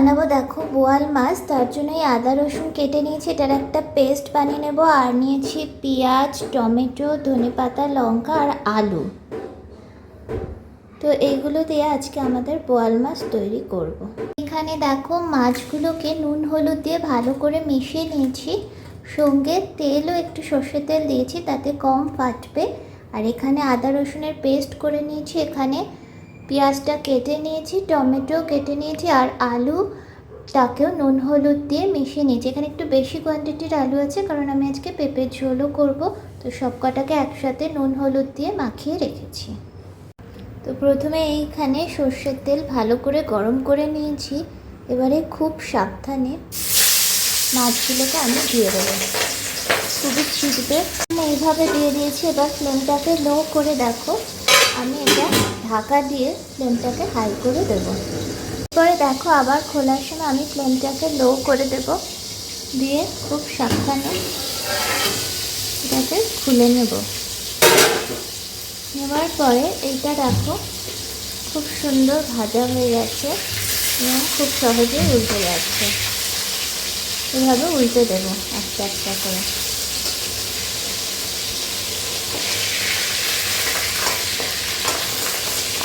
বানাবো, দেখো, বোয়াল মাছ, তার জন্য এই আদা, রসুন কেটে নিয়েছি। এটার একটা পেস্ট বানিয়ে নেব। আর নিয়েছি পেঁয়াজ, টমেটো, ধনেপাতা, লঙ্কা আর আলু। তো এইগুলো দিয়ে আজকে আমাদের বোয়াল মাছ তৈরি করব। এখানে দেখো, মাছগুলোকে নুন, হলুদ দিয়ে ভালো করে মিশিয়ে নিয়েছি। সঙ্গে তেলও একটু সর্ষের তেল দিয়েছি, তাতে কম ফাটবে। আর এখানে আদা, রসুনের পেস্ট করে নিয়েছি। এখানে পেঁয়াজটা কেটে নিয়েছি টমেটো কেটে নিয়েছি আর আলু, তাকেও নুন হলুদ দিয়ে মিশিয়ে নিয়েছি। এখানে একটু বেশি কোয়ান্টিটির আলু আছে কারণ আমি আজকে পেঁপের ঝোলও করব। তো সব কটাকে একসাথে নুন হলুদ দিয়ে মাখিয়ে রেখেছি। তো প্রথমে এইখানে সর্ষের তেল ভালো করে গরম করে নিয়েছি। এবারে খুব সাবধানে মাছগুলোকে আমি দিয়ে দেবো। খুবই ছিটবে। এইভাবে দিয়ে দিয়েছি, এবার ফ্লেমটাকে লো করে দেখো। আমি এটা ঢাকা দিয়ে ফ্লেমটাকে হাই করে দেবো। পরে দেখো আবার খোলার সময় আমি ফ্লেমটাকে লো করে দেব। দিয়ে খুব সাবধানে এটাকে খুলে নেব। নেওয়ার পরে এইটা দেখো খুব সুন্দর ভাজা হয়ে গেছে এবং খুব সহজেই উল্টে যাচ্ছে। এভাবে উল্টে দেবো একটা একটা করে।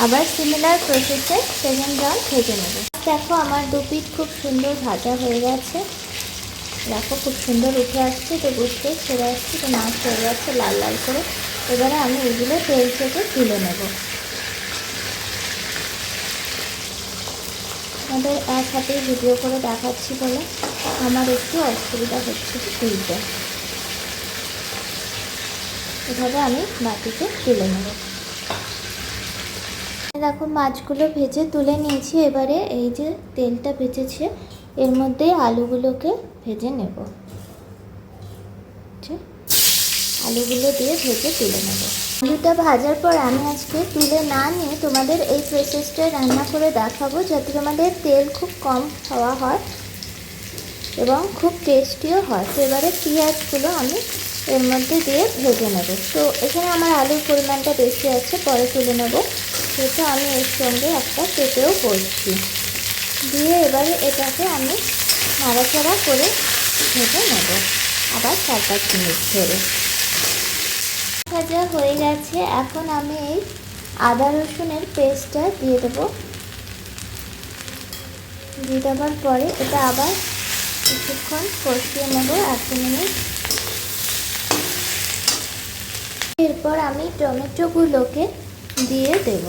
আবার সিমিলার প্রসেসে সেকেন্ড রাউন্ড ভেজে নেব। দেখো আমার দু পিঠ খুব সুন্দর ভাজা হয়ে গেছে। দেখো খুব সুন্দর উঠে আসছে, তো বুঝতে চলে আসছে তো মাছ হয়ে যাচ্ছে লাল লাল করে। এবারে আমি এগুলো তেল থেকে তুলে নেব। আমাদের এক হাতেই ভিডিও করে দেখাচ্ছি বলে আমার একটু অসুবিধা হচ্ছে তুলতে। এভাবে আমি বাটিতে তুলে নেব। দেখো মাছগুলো ভেজে তুলে নিয়েছি। এবারে এই যে তেলটা ভেজেছে, এর মধ্যে আলুগুলোকে ভেজে নেব। ঠিক আলুগুলো দিয়ে ভেজে তুলে নেব। আলুটা ভাজার পর আমি আজকে তুলে না নিয়ে তোমাদের এই প্রসেসটা রান্না করে দেখাবো, যাতে তোমাদের তেল খুব কম খাওয়া হয় এবং খুব টেস্টিও হয়। তো এবারে পেঁয়াজগুলো আমি এর মধ্যে দিয়ে ভেজে নেব। তো এখানে আমার আলুর পরিমাণটা বেশি আছে, পরে তুলে নেব। সেটা আমি এর সঙ্গে একটা পেঁপেও করছি। দিয়ে এবারে এটাকে আমি নাড়াচাড়া করে ভেজে নেব। আবার চার পাঁচ মিনিট ধরে। ভাজা হয়ে গেছে। এখন আমি এই আদা রসুনের পেস্টটা দিয়ে দেবো। দিয়ে দেওয়ার পরে এটা আবার কিছুক্ষণ কষিয়ে নেব এক মিনিট। এরপর আমি টমেটোগুলোকে দিয়ে দেব।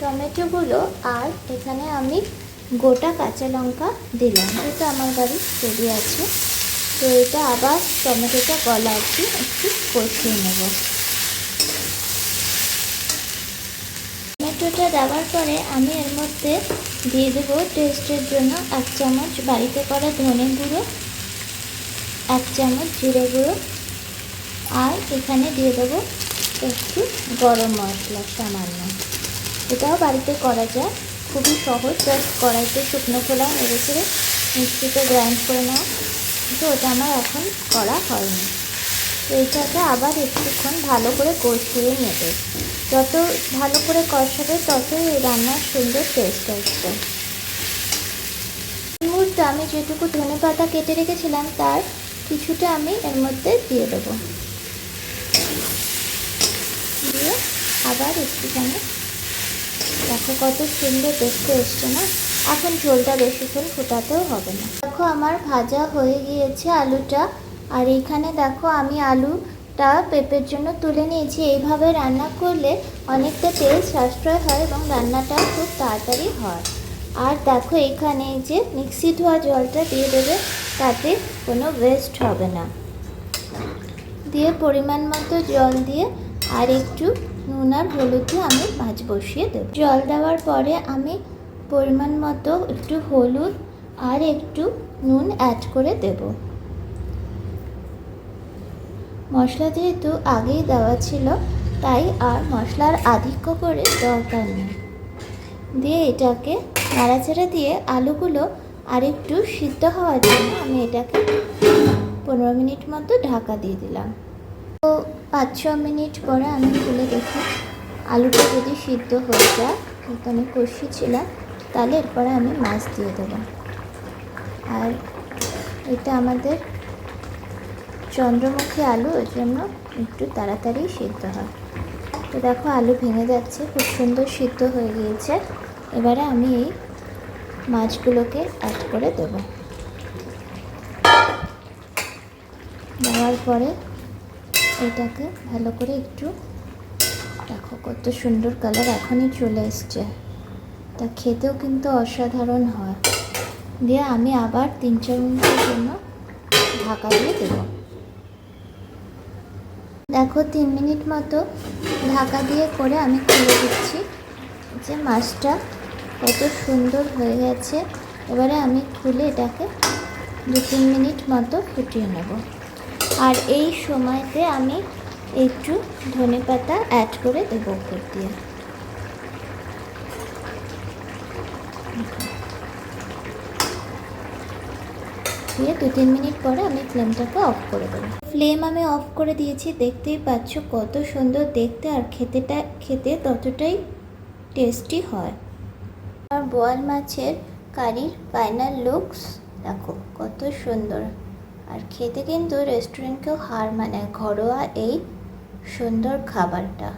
টমেটোগুলো আর এখানে আমি গোটা কাঁচা লঙ্কা দিলাম। যেটা আমার বাড়ি তৈরি আছে। তো এটা আবার টমেটোটা গলা অবধি একটু কষিয়ে নেব। টমেটোটা দেওয়ার পরে আমি এর মধ্যে দিয়ে দেবো টেস্টের জন্য এক চামচ বাড়িতে করা ধনে গুঁড়ো, এক চামচ জিরে গুঁড়ো, আর এখানে দিয়ে দেবো একটু গরম মশলা সামান্য। এটাও বাড়িতে করা যায়। খুবই সহজ। জাস্ট কড়াইতে শুকনো খোলা নেড়ে ছেড়ে মিক্সিতে গ্রাইন্ড করে নেওয়া কিন্তু ওটা আমার এখন করা হয়নি। তো এটাকে আবার একটুক্ষণ ভালো করে কষিয়ে নেবে। যত ভালো করে কষাবে, ততই এই রান্নার সুন্দর টেস্ট আসবে। মুহূর্তে আমি যেটুকু ধনে পাতা কেটে রেখেছিলাম, তার কিছুটা আমি এর মধ্যে দিয়ে দেবো দিয়ে আবার একটুখানি। দেখো কত সুন্দর দেখতে এসছে না? এখন ঝোলটা বেশিক্ষণ ফোটাতেও হবে না। দেখো আমার ভাজা হয়ে গিয়েছে আলুটা। আর এখানে দেখো আমি আলুটা পেঁপের জন্য তুলে নিয়েছি। এইভাবে রান্না করলে অনেকটা তেল সাশ্রয় হয় এবং রান্নাটা খুব তাড়াতাড়ি হয়। আর দেখো এখানে যে মিক্সি ধোয়া জলটা দিয়ে দেবে, তাতে কোনো ওয়েস্ট হবে না। দিয়ে পরিমাণ মতো জল দিয়ে আর একটু নুন আর হলুদ আমি মাছ বসিয়ে দেব। জল দেওয়ার পরে আমি পরিমাণ মতো একটু হলুদ আর একটু নুন অ্যাড করে দেব। মশলা যেহেতু আগেই দেওয়া ছিল, তাই আর মশলার আধিক্য করে দরকার নেই। দিয়ে এটাকে নাড়াচাড়া দিয়ে আলুগুলো আর একটু সিদ্ধ হওয়ার জন্য আমি এটাকে পনেরো মিনিট মতো ঢাকা দিয়ে দিলাম। পাঁচ ছ মিনিট পরে আমি খুলে দেখি। আলুটা যদি সিদ্ধ হয়ে যায় কিন্তু আমি কষিয়েছিলাম তাহলে এরপরে আমি মাছ দিয়ে দেবো। আর এটা আমাদের চন্দ্রমুখী আলু, ওই জন্য একটু তাড়াতাড়ি সিদ্ধ হয়। তো দেখো, আলু ভেঙে যাচ্ছে, খুব সুন্দর সিদ্ধ হয়ে গিয়েছে। এবারে আমি এই মাছগুলোকে অ্যাড করে দেব। দেওয়ার পরে এটাকে ভালো করে একটু দেখো কত সুন্দর কালার এখনই চলে এসছে। তা খেতেও কিন্তু অসাধারণ হয়। দিয়ে আমি আবার তিন চার মিনিটের জন্য ঢাকা দিয়ে দেবো। দেখো তিন মিনিট মতো ঢাকা দিয়ে করে আমি খুলে দিচ্ছি। যে মাছটা কত সুন্দর হয়ে গেছে। এবারে আমি খুলে এটাকে দু তিন মিনিট মতো ফুটিয়ে নেব। আর এই সময়তে আমি একটু ধনে পাতা অ্যাড করে দেবো উপর দিয়ে। দিয়ে দু তিন মিনিট পরে আমি ফ্লেমটাকে অফ করে দেবো। ফ্লেম আমি অফ করে দিয়েছি, দেখতেই পাচ্ছ কত সুন্দর দেখতে আর খেতেটা, খেতে ততটাই টেস্টি হয়। আর বোয়াল মাছের কারির ফাইনাল লুকস দেখো কত সুন্দর। আর খেতে কিন্তু রেস্টুরেন্টকেও হার মানে ঘরোয়া এই সুন্দর খাবারটা।